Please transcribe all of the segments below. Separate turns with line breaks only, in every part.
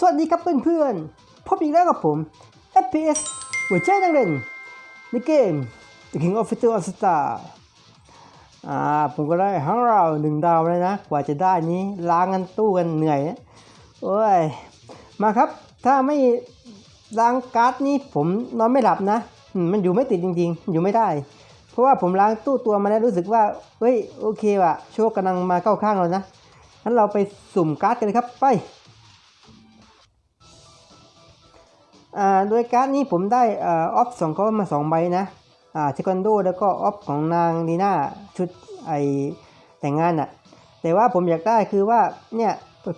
สวัสดีครับเพื่อนๆ พบอีกแล้วกับผม FPS หัวใจนักเล่นในเกม The King of Fighter All Star อ่าผมก็ได้ทั้งเราหนึ่งดาวเลยนะ กว่าจะได้นี้ล้างกันตู้กันเหนื่อยนะโอ้ย มาครับ ถ้าไม่ล้างการ์ดนี้ผมนอนไม่หลับนะมมันอยู่ไม่ติดจริงๆ อยู่ไม่ได้ เพราะว่าผมล้างตู้ตัวมาแล้วรู้สึกว่า เฮ้ย โอเคว่ะ โชคกำลังมาเข้าข้างเรานะงั้นเราไปสุ่มการ์ดกันเลยครับ ไป โดยการ์ดนี้ผมได้อออฟสองเขามาสองใบนะอ่าเทควันโดแล้วก็ออฟของนางดีน่าชุดไอแต่งงานอะ่ะแต่ว่าผมอยากได้คือว่าเนี่ย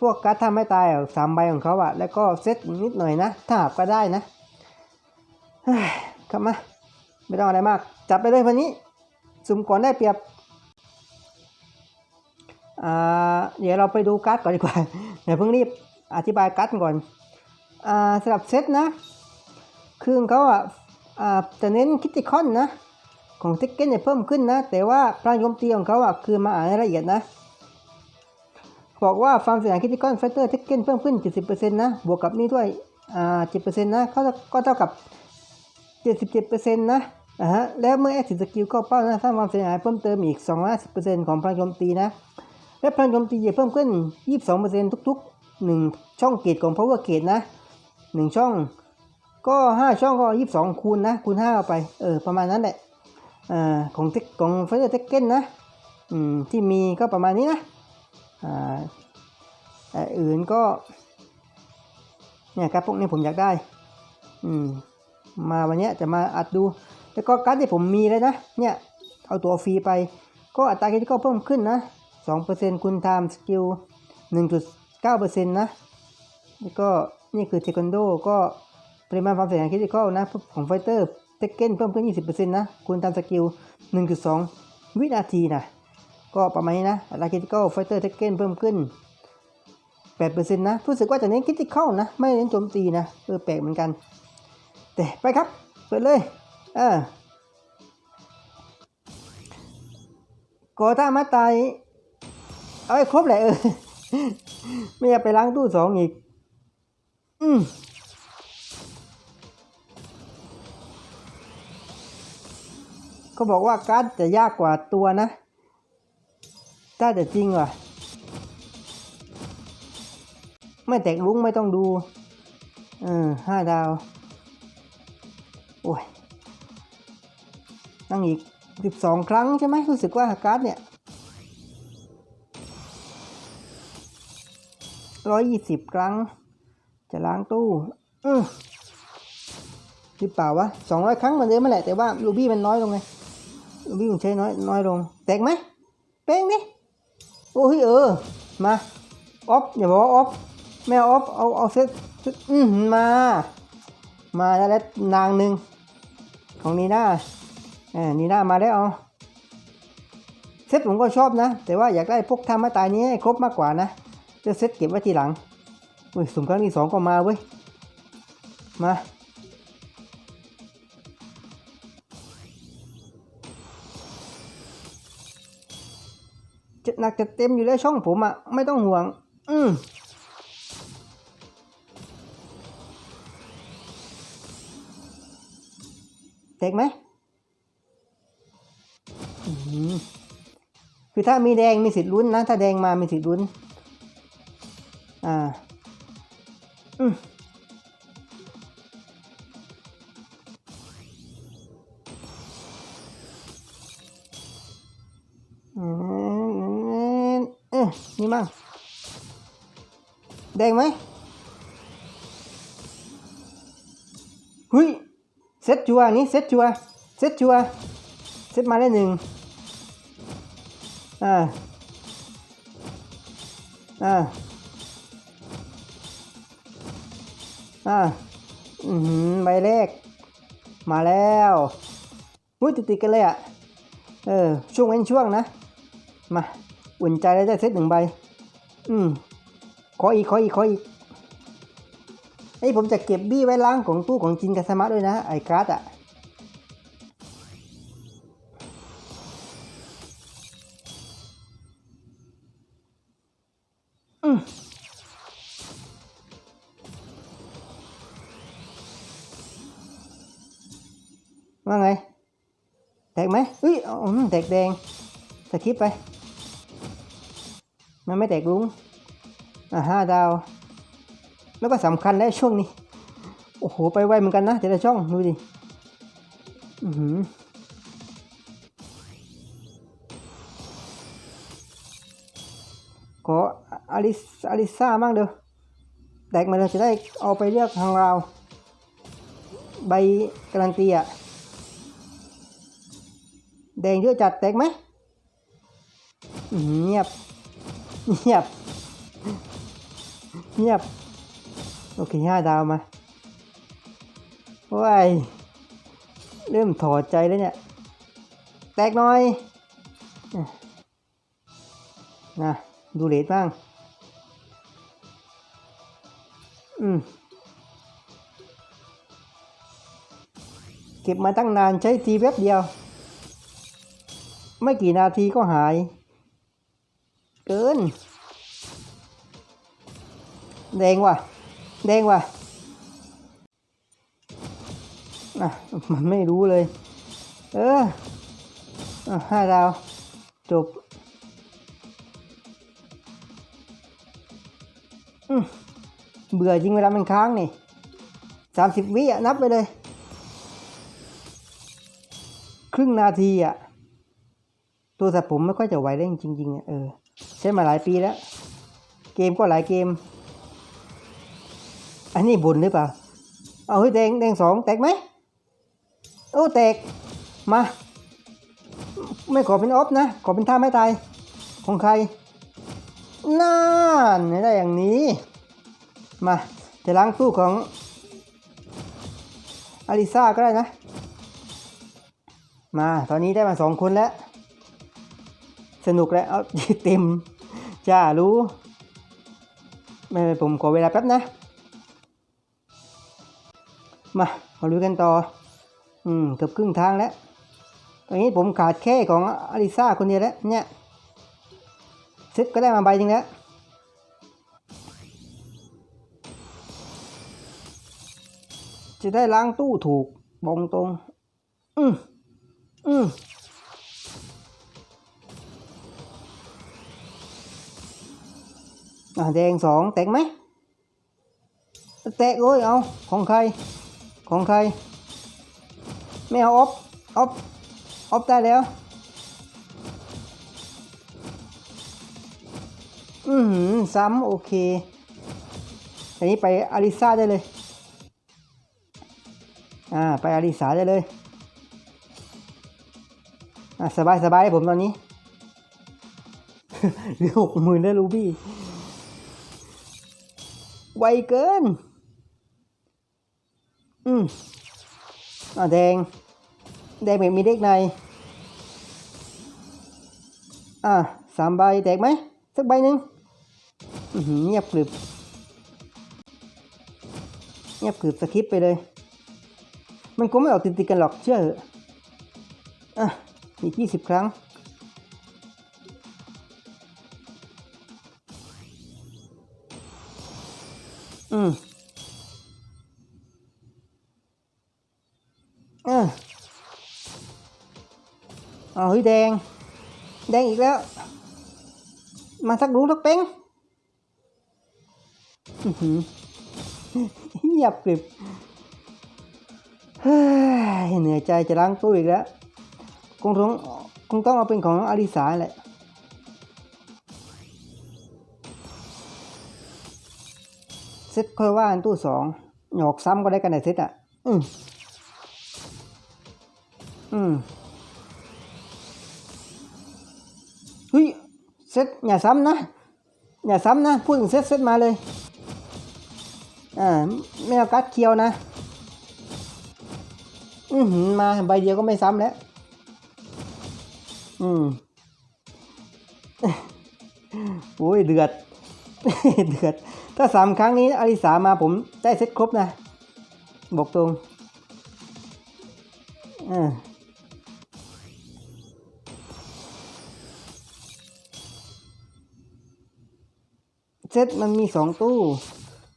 พวกการ์ดทำไม่ตายสามใบของเขาอะ่ะแล้วก็เซตนิดหน่อยนะ ถ้าหากก็ได้นะเฮ้ยครับมาไม่ต้องอะไรมาก จับไปเลยวันนี้ สุ่มก่อนได้เปรียบอ่าเดี๋ยวเราไปดูการ์ดก่อนดีกว่าเดี๋ยวเพิ่งรีบอธิบายการ์ดก่อน สำหรับเซตนะคือของเขาอะจะเน้นคิติคอนนะ ของเทคเก้นเนี่ยเพิ่มขึ้นนะ แต่ว่าพลังโจมตีของเขาอะคือมาอ่านให้ละเอียดนะ บอกว่าฟาร์มสยามคิติคอนไฟเตอร์เทคเก้นเพิ่มขึ้น 70%นะ บวกกับนี่ด้วยอ่า7%นะเขาก็เท่ากับ 77%นะอ่าฮะแล้วเมื่อแอคทีฟสกิลเข้าเป้านะสร้างความเสียหายเพิ่มเติมอีก 250%ของพลังโจมตีนะ และพลังโจมตีจะเพิ่มขึ้น 22%ทุกๆ 1 ช่องเกตของ power เกตนะ 1ช่อง ก็5ช่องก็22คูณนะคูณ5เอาไป เออประมาณนั้นแหละอ่าของเทคของไฟเตอร์เทคเก้นนะอืมที่มีก็ประมาณนี้นะอ่าแต่อื่นก็เนี่ยครับพวกนี้ผมอยากได้อืมมาวันนี้จะมาอัดดู แล้วก็การที่ผมมีเลยนะเนี่ยเอาตัวฟรีไป ก็อัตราการที่ก็เพิ่มขึ้นนะ2%คูณไทม์สกิล1.9%นะแล้วก็ นี่คือเทควันโดก็ปริมาณความเสียหายคริติคอลนะของไฟเตอร์เทคเก้นเพิ่มขึ้น 20%นะคูณตามสกิล 1.2 วินาทีนะก็ประมาณนี้นะอัตราคริติคอลไฟเตอร์เทคเก้นเพิ่มขึ้น 8%นะรู้สึกว่าจะเน้นคริติคอลนะ ไม่เน้นโจมตีนะเออแปลกเหมือนกัน แต่ไปครับ เปิดเลยเออโกต้ามาตาย เอาให้ครบแหละเออ ไม่อยากไปล้างตู้สองอีก อืมเขาบอกว่าการ์ดจะยากกว่าตัวนะถ้าจะจริงว่ะ ไม่แตกลุ้งไม่ต้องดูเออห้าดาว โอ้ยตั้งอีกสิบสองครั้งใช่ไหมรู้สึกว่าการ์ดเนี่ยร้อยยี่สิบครั้ง จะล้างตู้อือหรือเปล่าวะสองร้อยครั้งเหมือนเดิมนั่แหละแต่ว่าลูบี้มันน้อยลงไงลูบี้มันใช้น้อยน้อยลง แตกไหมเป้งดิโอ้ยเออ มาออฟอย่าบอกว่าออฟไม่เอาออฟเอาเอาเซตเซตอืมมา มาแล้วแล้วนางหนึ่งของนีน่าเออนีน่ามาแล้วเอาเซตผมก็ชอบนะ แต่ว่าอยากได้พวกทำมาตายนี้ให้ครบมากกว่านะจะเซตเก็บไว้ทีหลัง เว้ยสุ่มครั้งที่สองก็มาเว้ย มา จะหนักจะเต็มอยู่แล้วช่องผมอะ่ะ ไม่ต้องห่วง อืมเต็กไหมอื้อหือคือถ้ามีแดงมีสิทธิ์ลุ้นนะ ถ้าแดงมามีสิทธิ์ลุ้น อ่า อืมอืมเอ๊ะนี่มั่งแดงไหมหุยเซ็ อ่าอืมใบแรกมาแล้วมุ้ยติดติดๆกันเลยอะ เออ ช่วงเว้นช่วงนะ มา อุ่นใจแล้วได้เซตหนึ่งใบ อืม ขออีก ขออีก ขออีกไอ้ผมจะเก็บบี้ไว้ล้างของตู้ของจินกับสมาร์ทด้วยนะ ไอ้การ์ดอะ ว่าไง แตกไหมอุ้ยแตกแดงสคิปไป มันไม่แตกลุงอะห้าดาว แล้วก็สำคัญแล้วช่วงนี้ โอ้โห ไปไวเหมือนกันนะแต่ละช่อง ดูดิ อือหือขออลิสอลิซ่ามั่งเด้อแตกมาเลยจะได้เอาไปเลือกทางเรา ใบการันตีอะ แดงเยอะจัดแตกไหมเงียบ เงียบ เงียบ โอเคห้าดาวมาว้ายเริ่มถอดใจแล้วเนี่ย แตกหน่อยนะดูเลทบ้าง อืม เก็บมาตั้งนานใช้ทีแป๊บเดียว ไม่กี่นาทีก็หาย เกิน แดงว่ะ แดงว่ะอะมันไม่รู้เลย เอออะห้าดาว จบเบื่อจริงเวลามันค้างนี่สามสิบวิอะ นับไปเลย ครึ่งนาทีอะ ตัวสับผมไม่ค่อยจะไหวได้จริงๆเออใช้มาหลายปีแล้ว เกมก็หลายเกม อันนี้บุญหรือเปล่า เอาเฮ้ยแดงแดงสองแตกไหมโอ้แตกมา ไม่ขอเป็นออฟนะ ขอเป็นท่าไม่ตาย ของใครน่านไม่ได้อย่างนี้ มาจะล้างตู้ของอลิซาก็ได้นะ มา ตอนนี้ได้มาสองคนแล้ว สนุกแล้วเอาเต็มจ้ารู้ไม่ผมขอเวลาแป๊บนะ มามาลุยกันต่อ อืมเกือบครึ่งทางแล้วตอนนี้ผมขาดแค่ของอลิซ่าคนเดียวแล้ว เนี่ยซ็ตก็ได้มาใบหนึงแล้วจะได้ล้างตู้ถูกบองตรง อืมอืม อะแดงสองแตกไหมแตกเลยเอาของใครของใคร ไม่เอาออฟออฟออฟได้แล้ว อือหือซ้ำโอเคอันนี้ไปอาริซาได้เลย อ่า ไปอาริสาได้เลย อะสบายสบายผมตอนนี้ เหลือหกหมื่นแล้วรูบี้ ไวเกิน อืมอ่าแดง แดงแบบมีเด็กใน อ่าสามใบแตกไหมสักใบหนึ่งอื้อหือเงียบกริบเงียบกริบสคิปไปเลย มันคงไม่ออกติดๆกันหรอกเชื่อเถอะอะอีกยี่สิบครั้ง อาเฮ้ยแดง แดงอีกแล้ว มาสักลุงสักเป้งหือเงียบกริบเฮ้ยเหนื่อยใจจะล้างตู้อีกแล้ว คงต้องคงต้องเอาเป็นของอลิสาแหละเซตค่อยว่าอันตู้สองหยอกซ้ำก็ได้กันในเซตอะ อืมอืม เซตอย่าซ้ำนะ อย่าซ้ำนะ พูดถึงเซตเซตมาเลย อ่า ไม่เอาการ์ดเคียวนะ อือหือมาใบเดียวก็ไม่ซ้ำแล้ว อืมโอ้ยเดือด เดือด ถ้าสามครั้งนี้อลิสามาผมได้เซตครบนะ บอกตรงอ่า เซตมันมีสองตู้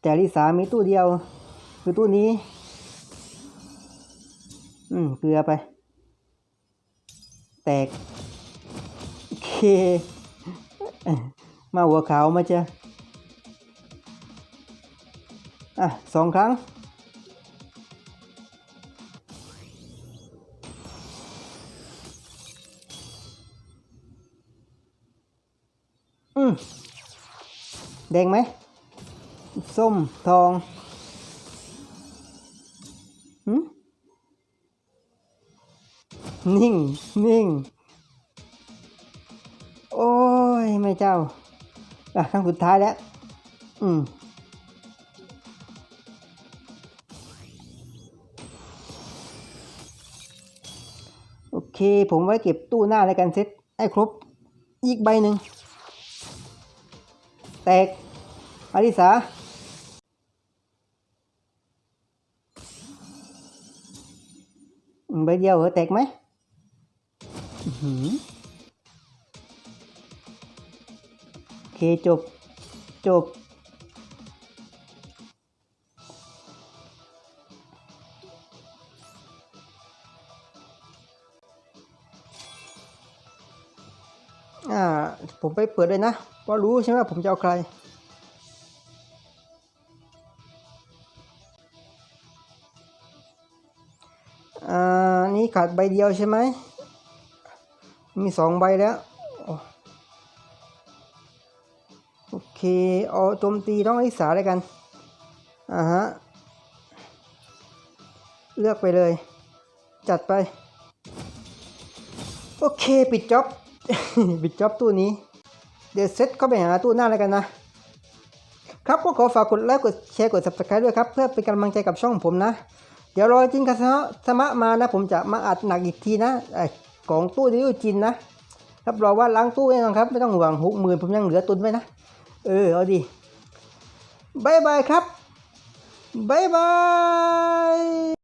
แต่ลิสามีตู้เดียว คือตู้นี้ อืม เกลือไป แตกเค มาหัวขาวมาเจออะสองครั้ง อืม แดงไหมส้มทองนิ่ง นิ่ง โอ้ย ไม่เจ้าอะครั้งสุดท้ายแล้ว อืมโอเค ผมไว้เก็บตู้หน้าแล้วกันเซ็ตให้ครบ อีกใบหนึ่ง แตกอาริสาใบเดียวเหรอแตกไหมหือโอเคจบ จบ อ่า ผมไปเปิดเลยนะ พรารู้ใช่ไหมว่าผมจะเอาใคร อ่า นี่ขาดใบเดียวใช่ไหม มีสองใบแล้ว โอเค เอาโจมตีต้องอิสาเลยกัน อ่าฮะ เลือกไปเลย จัดไป โอเค ปิดจ็อบ ปิดจ็อบตู้นี้ เดี๋ยวเซตเข้าไปหาตู้หน้าแล้วกันนะครับก็ขอฝากกดไลค์กดแชร์กด subscribe ด้วยครับ เพื่อเป็นกำลังใจกับช่องผมนะ เดี๋ยวรอจินคาสมะมานะ ผมจะมาอัดหนักอีกทีนะไอของตู้ดิวจินนะ รับรองว่าล้างตู้แน่นอนครับ ไม่ต้องห่วงหกหมื่นผมยังเหลือตุนไว้นะ เออ เอาดีบายบายครับบายบาย